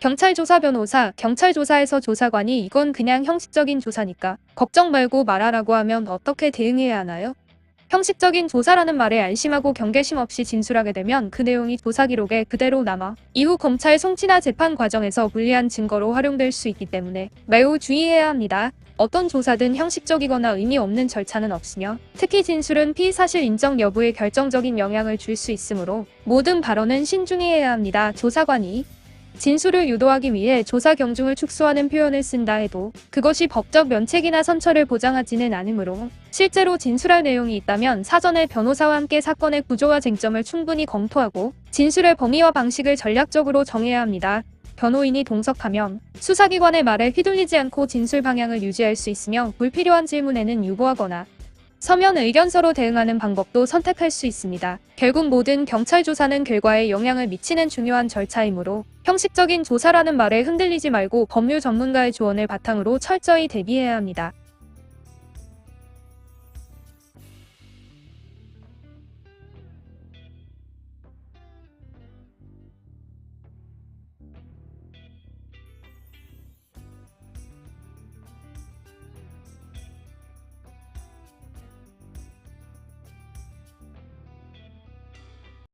경찰 조사 변호사, 경찰 조사에서 조사관이 이건 그냥 형식적인 조사니까 걱정 말고 말하라고 하면 어떻게 대응해야 하나요? 형식적인 조사라는 말에 안심하고 경계심 없이 진술하게 되면 그 내용이 조사 기록에 그대로 남아 이후 검찰 송치나 재판 과정에서 불리한 증거로 활용될 수 있기 때문에 매우 주의해야 합니다. 어떤 조사든 형식적이거나 의미 없는 절차는 없으며 특히 진술은 피사실 인정 여부에 결정적인 영향을 줄 수 있으므로 모든 발언은 신중히 해야 합니다. 조사관이 진술을 유도하기 위해 조사 경중을 축소하는 표현을 쓴다 해도 그것이 법적 면책이나 선처를 보장하지는 않으므로 실제로 진술할 내용이 있다면 사전에 변호사와 함께 사건의 구조와 쟁점을 충분히 검토하고 진술의 범위와 방식을 전략적으로 정해야 합니다. 변호인이 동석하면 수사기관의 말에 휘둘리지 않고 진술 방향을 유지할 수 있으며 불필요한 질문에는 유보하거나 서면 의견서로 대응하는 방법도 선택할 수 있습니다. 결국 모든 경찰 조사는 결과에 영향을 미치는 중요한 절차이므로 형식적인 조사라는 말에 흔들리지 말고 법률 전문가의 조언을 바탕으로 철저히 대비해야 합니다.